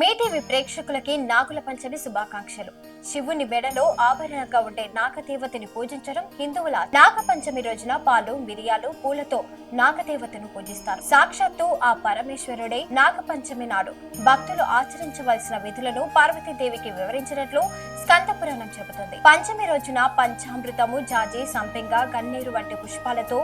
మీ TV ప్రేక్షకులకి నాగుల పంచమి శుభాకాంక్షలు. శివుని మెడలో ఆభరణంగా ఉండే నాగదేవతని పూజించడం హిందువుల నాగ పంచమి రోజున పాలు మిరియాలు పూలతో నాగదేవతను పూజిస్తారు. సాక్షాత్తు ఆ పరమేశ్వరుడే నాగపంచమి నాడు. భక్తులు ఆచరించవలసిన విధులను పార్వతీదేవికి వివరించినట్లు స్కందపురాణం చెబుతుంది. పంచమి రోజున పంచామృతము జాజి సంపెంగ గన్నేరు వంటి పుష్పాలతో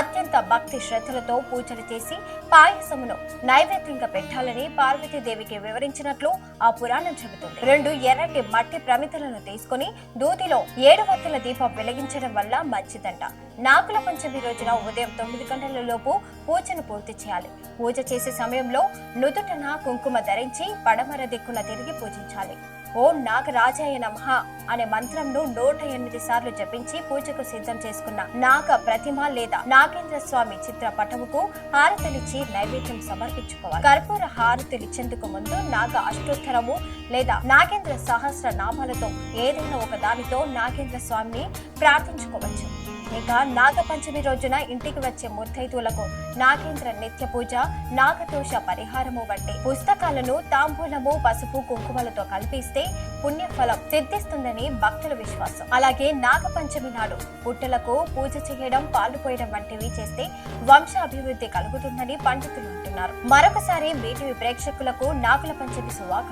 అత్యంత భక్తి శ్రద్ధలతో పూజలు చేసి పాయసమును నైవేద్యంగా పెట్టాలని పార్వతీదేవికి వివరించినట్లు ఆ పురాణం చెబుతుంది. రెండు ఎర్రటి మట్టి ప్రమితలను తీసుకొని దూదిలో ఏడు వత్తుల దీపం వెలిగించడం వల్ల మంచిదంట. నాగుల పంచమి రోజున ఉదయం తొమ్మిది గంటల లోపు పూజను పూర్తి చేయాలి. పూజ చేసే సమయంలో నుదుటన కుంకుమ ధరించి పడమర దిక్కున తిరిగి పూజించాలి. ఓం నాగరాజాయ నమ అనే మంత్రంను నూట ఎనిమిది సార్లు జపించి పూజకు సిద్ధం చేసుకున్న నాగ ప్రతిమ లేదా నాగేంద్ర స్వామి చిత్ర పటముకు హారతలిచ్చి నైవేద్యం సమర్పించుకోవాలి. కర్పూర హారతలిచ్చేందుకు ముందు నాగ అష్టోత్తరము లేదా నాగేంద్ర సహస్ర నామాలతో ఏదైనా ఒక దానితో నాగేంద్ర స్వామిని ప్రార్థించుకోవచ్చు. ఇక నాగపంచమి రోజున ఇంటికి వచ్చే ముత్తైదువులకు నాగేంద్ర నిత్య పూజ నాగదోష పరిహారము వంటి పుస్తకాలను తాంబూలము పసుపు కుంకుమలతో కల్పిస్తే పుణ్యఫలం సిద్ధిస్తుందని భక్తుల విశ్వాసం. అలాగే నాగపంచమి నాడు పుట్టలకు పూజ చేయడం పాలు పోయడం వంటివి చేస్తే వంశాభివృద్ధి కలుగుతుందని పండితులు అంటున్నారు. మరొకసారి వీటివి ప్రేక్షకులకు నాగుల పంచమి శుభాకాంక్షలు.